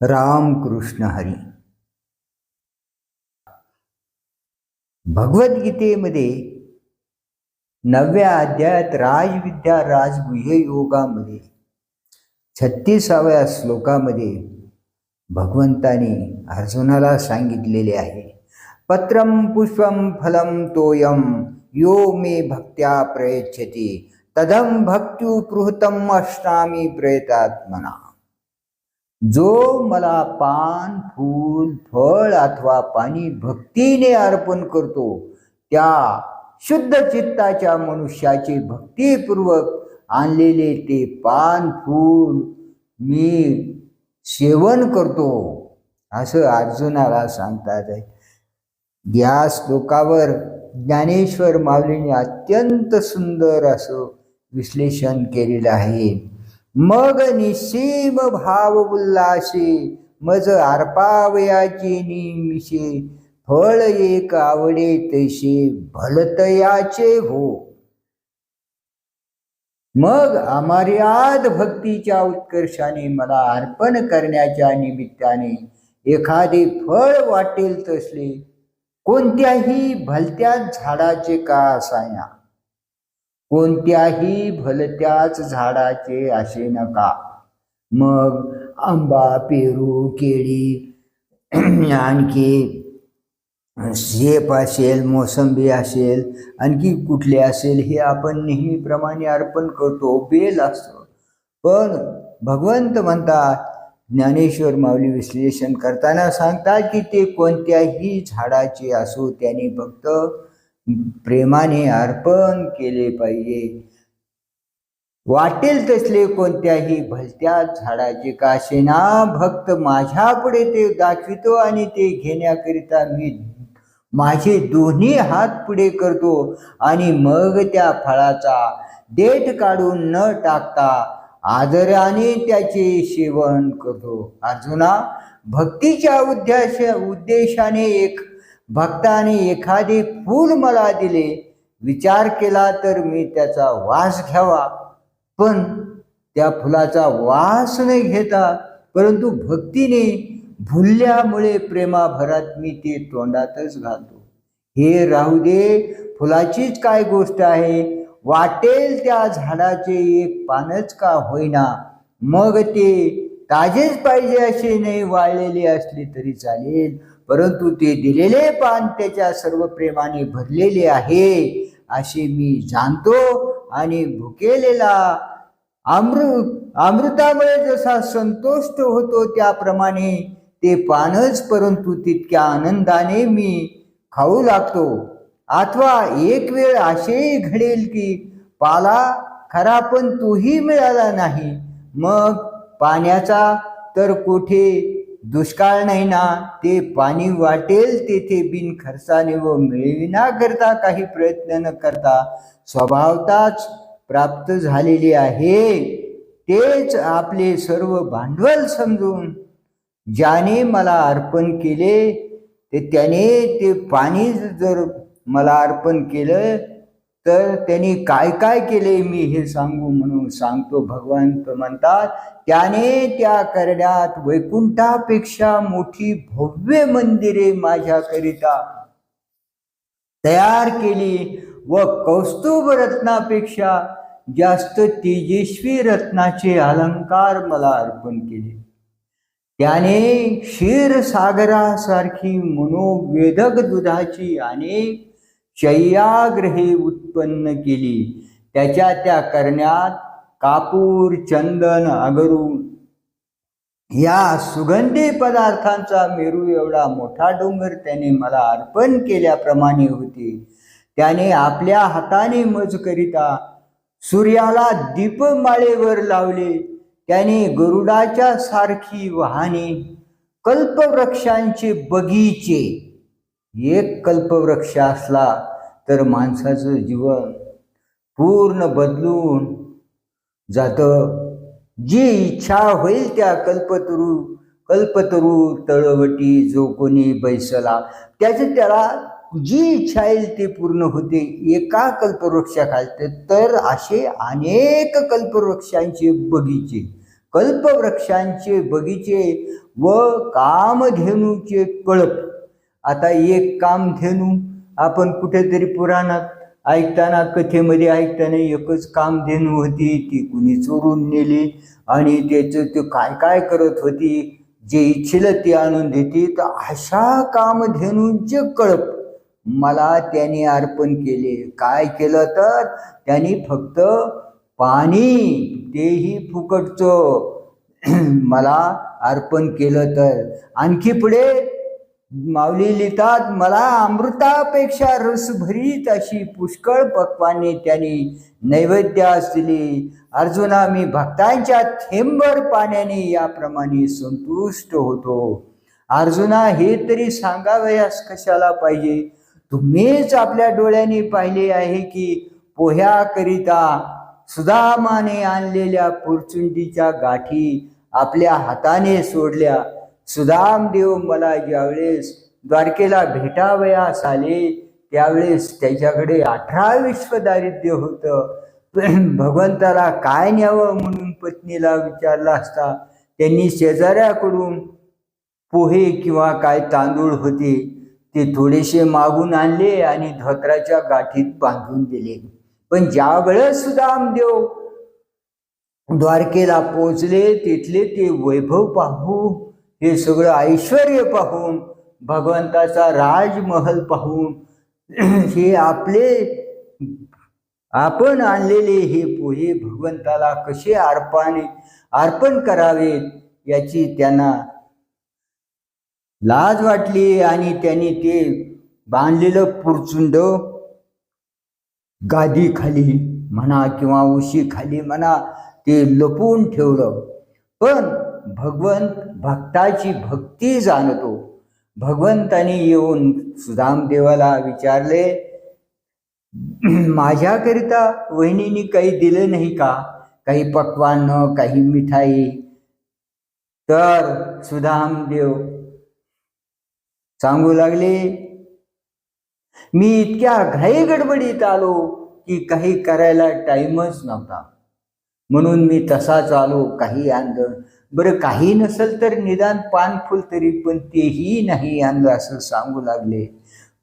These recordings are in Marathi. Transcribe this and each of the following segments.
रामकृष्ण हरी. भगवद्गीतेमध्ये नवव्या अध्यायात राजविद्या राजगुह्य योगामध्ये छत्तीसाव्या श्लोकामध्ये भगवंताने अर्जुनाला सांगितलेले आहे पत्रम पुष्पम फलम तोयम यो मे भक्त्या प्रयच्छति तदम भक्त्युपृहतम अष्टामी प्रयतात्मना जो मला पान फूल फळ अथवा पाणी भक्तीने अर्पण करतो त्या शुद्ध चित्ताच्या मनुष्याचे भक्तीपूर्वक आणलेले ते पान फूल मी सेवन करतो असं अर्जुनाला सांगतात. या श्लोकावर ज्ञानेश्वर माऊलीने अत्यंत सुंदर असं विश्लेषण केलेलं आहे. मग निसीम भाव उल्लासे मज अर्पावयाचे निमिषे फळ एक आवडे तसे भलतयाचे हो. मग अमर्याद भक्तीच्या उत्कर्षाने मला अर्पण करण्याच्या निमित्ताने एखादे फळ वाटेल तसले कोणत्याही भलत्या झाडाचे का असायना कोणत्याही भलत्याच झाडाचे असे नका. मग आंबा पेरू केळी आणखी शेप असेल मोसंबी असेल आणखी कुठले असेल हे आपण नेहमीप्रमाणे अर्पण करतो बेल असतो. पण भगवंत म्हणतात ज्ञानेश्वर माऊली विश्लेषण करताना सांगतात की ते कोणत्याही झाडाचे असो त्याने फक्त प्रेमाने अर्पण केले पाहिजे. वाटेल तसले कोणत्याही भलत्या झाडाचे काशेना भक्त माझ्यापुढे ते दाखवितो आणि ते घेण्याकरिता मी माझे दोन्ही हात पुढे करतो आणि मग त्या फळाचा देठ काढून न टाकता आदराने त्याचे सेवन करतो. अर्जुना भक्तीच्या उद्देश उद्देशाने एक भक्ताने एखादे फूल मला दिले विचार केला तर मी त्याचा वास घ्यावा. पण त्या फुलाचा वास नाही घेता परंतु भक्तीने भुलल्यामुळे प्रेमाभरात मी ते तोंडातच घालतो. हे राहू दे फुलाचीच काय गोष्ट आहे. वाटेल त्या झाडाचे एक पानच का होईना. मग ते ताजेच पाहिजे असे नाही वाळलेले असले तरी चालेल. परंतु ते दिलेले पान त्याच्या सर्व प्रेमाने भरलेले आहे असे मी जाणतो आणि भुकेलेला अमृत अमृतामुळे जसा संतोष्ट होतो त्याप्रमाणे ते पानच परंतु तितक्या आनंदाने मी खाऊ लागतो. अथवा एक वेळ असेही घडेल की पाला खरा पण तोही मिळाला नाही. मग पाण्याचा तर कुठे दुष्काळ नाही ना ते पाणी वाटेल तेथे बिन खर्चाने व मिळविण्याकरता करता काही प्रयत्न न करता स्वभावताच प्राप्त झालेली आहे. तेच आपले सर्व भांडवल समजून ज्याने मला अर्पण केले ते त्याने ते पाणी जर मला अर्पण केलं तर त्यांनी काय काय केले मी हे सांगू म्हणून सांगतो. भगवंत म्हणतात त्याने त्या करण्यात वैकुंठापेक्षा मोठी भव्य मंदिरे माझ्याकरिता तयार केली व कौस्तुभ रत्नापेक्षा जास्त तेजस्वी रत्नाचे अलंकार मला अर्पण केले. त्याने क्षीरसागरासारखी मनोवेदक दुधाची अनेक शय्याग्रहे उत्पन्न केली. त्याच्या त्या करण्यात कापूर चंदन अगरू या सुगंधी पदार्थांचा मेरू एवढा मोठा डोंगर त्याने मला अर्पण केल्याप्रमाणे होते. त्याने आपल्या हाताने मज करिता सूर्याला दीपमाळेवर लावले. त्याने गरुडाच्या सारखी वाहने कल्पवृक्षांचे बगीचे एक कल्पवृक्ष असला तर माणसाचं जीवन पूर्ण बदलून जातं. जी इच्छा होईल त्या कल्पतरू कल्पतरू तळवटी जो कोणी बैसला त्याचं त्याला जी इच्छा येईल ती पूर्ण होते. एका कल्पवृक्षाखालते तर असे अनेक कल्पवृक्षांचे बगीचे कल्पवृक्षांचे बगीचे व कामधेनूचे कळप आता एक कामधेनू आपण कुठेतरी पुराणात ऐकताना कथेमध्ये ऐकताना एकच कामधेनू होती. ती कुणी चोरून नेली आणि त्याचं ते काय काय करत होती? जे इच्छिलं ते आणून देते. तर अशा कामधेनूंचे कळप. मला त्याने अर्पण केले. काय केलं तर त्यांनी फक्त पाणी तेही फुकटचं. मला अर्पण केलं तर. आणखी पुढे माऊली लिहितात मला अमृतापेक्षा रसभरीत अशी पुष्कळ पक्वाने त्यांनी नैवेद्यास दिली. अर्जुना मी भक्तांच्या थेंबर पाण्याने याप्रमाणे संतुष्ट होतो. अर्जुना हे तरी सांगावयास कशाला पाहिजे? तुम्हीच आपल्या डोळ्याने पाहिले आहे की पोह्याकरिता सुदामाने आणलेल्या पुरचुंडीच्या गाठी आपल्या हाताने सोडल्या. सुदामदेव मला ज्यावेळेस द्वारकेला भेटावयास आले त्यावेळेस त्याच्याकडे अठरा विश्व दारिद्र्य होतं. भगवंताला काय न्यावं म्हणून पत्नीला विचारला असता त्यांनी शेजाऱ्याकडून पोहे किंवा काय तांदूळ होते ते थोडेसे मागून आणले आणि धोत्राच्या गाठीत बांधून दिले. पण ज्या वेळेस सुदामदेव द्वारकेला पोचले तिथले ते वैभव पाहू हे सगळं ऐश्वर पाहून भगवंताचा राजमहल पाहून हे आपले आपण आणलेले हे पोहे भगवंताला कसे अर्पाने अर्पण करावेत याची त्यांना लाज वाटली आणि त्यांनी ते बांधलेलं पुरचुंड गादी खाली म्हणा किंवा उशी खाली म्हणा ते लपवून ठेवलं. पण भगवंत भक्ताची भक्ती जाणतो. भगवंतानी येऊन सुदामदेवाला विचारले माझ्याकरिता वहिनीने काही दिलं नाही का? काही पक्वान काही मिठाई? तर सुदामदेव सांगू लागले मी इतक्या घाई गडबडीत आलो की काही करायला टाइमच नव्हता. म्हणून मी तसाच आलो काही आणलं बरं काही नसेल तर निदान पान फुल तरी पण तेही नाही आणलं असं सांगू लागले.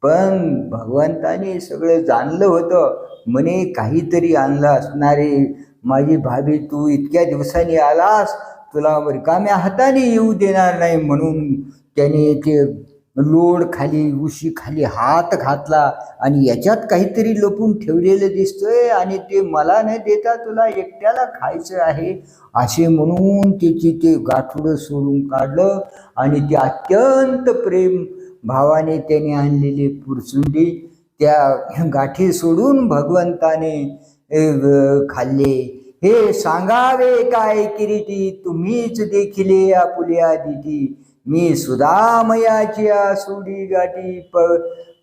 पण भगवंताने सगळं जाणलं होतं. म्हणे काहीतरी आणलं असणारे. माझी भाभी तू इतक्या दिवसांनी आलास. तुला रिकाम्या हाताने येऊ देणार नाही म्हणून त्याने ते लोड खाली उशी खाली हात घातला आणि याच्यात काहीतरी लपून ठेवलेलं दिसतंय आणि ते मला न देता तुला एकट्याला खायचं आहे असे म्हणून त्याची ते गाठोडं सोडून काढलं आणि ते अत्यंत प्रेम भावाने त्याने आणलेली पुरसुंडी त्या गाठी सोडून भगवंताने खाल्ले. हे सांगावे काय किरीटी? तुम्हीच देखिले आपुल्या दिती मी सुदामयाची आसुडी गाठी प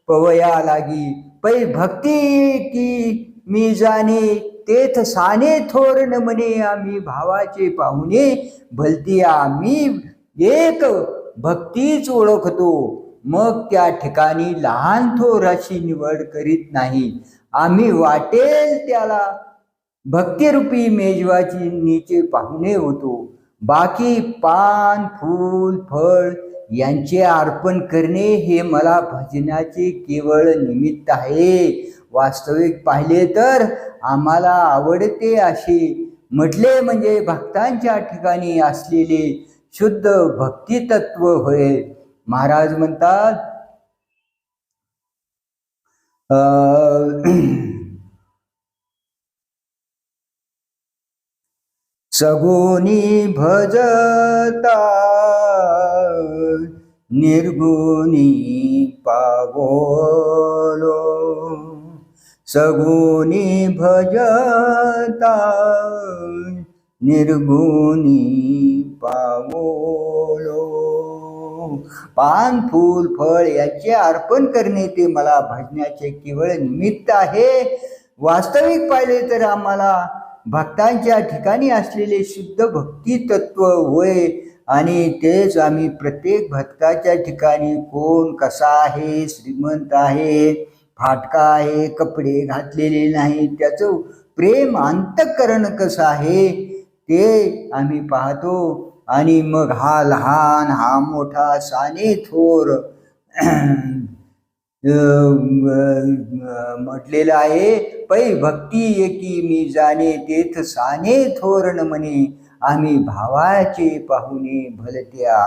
पवया लागी. पै भक्ती की मी जाणे तेथ साने थोरण न म्हणे आम्ही भावाचे पाहुणे. भलती आम्ही एक भक्तीच ओळखतो. मग त्या ठिकाणी लहान थोर अशी निवड करीत नाही. आम्ही वाटेल त्याला. भक्तिरूपी मेजवाची नीचे पाहुणे होतो. बाकी पान फूल फळ यांचे अर्पण करणे हे मला भजनाचे केवळ निमित्त आहे. वास्तविक पाहिले तर आम्हाला आवडते असे म्हटले म्हणजे भक्तांच्या ठिकाणी असलेले शुद्ध भक्तितत्व होय. महाराज म्हणतात सगुणी भजता निर्गुणी पावलो। सगुणी भजता निर्गुणी पावलो। पान फूल फळ याचे अर्पण करणे ते मला भजण्याचे केवळ निमित्त आहे. वास्तविक पाहिले तर आम्हाला भक्तांच्या ठिकाणी असलेले शुद्ध भक्ती तत्व होय आणि तेच आम्ही प्रत्येक भक्ताच्या ठिकाणी कोण कसा आहे श्रीमंत आहे फाटका आहे कपडे घातलेले नाही त्याचं प्रेम अंतकरण कसं आहे ते आम्ही पाहतो. आणि मग हा लहान हा मोठा साने थोर म्हटलेलं आहे पै भक्ती एकी मी जाणे तेथ साने थोरण म्हणे आम्ही भावाचे पाहुणे भलत्या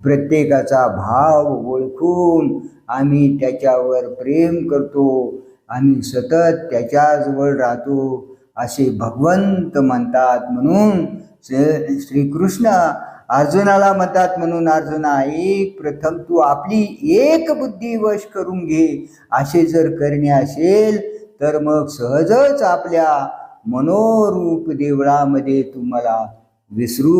प्रत्येकाचा भाव ओळखून आम्ही त्याच्यावर प्रेम करतो आम्ही सतत त्याच्याजवळ राहतो असे भगवंत म्हणतात म्हणून श्रीकृष्ण अर्जुनाला म्हणतात म्हणून अर्जुना एक प्रथम तू आपली एक बुद्धी वश करून घे. असे जर करणे असेल तर मग सहजच आपल्या मनोरूप देवळामध्ये तुम्हाला विसरू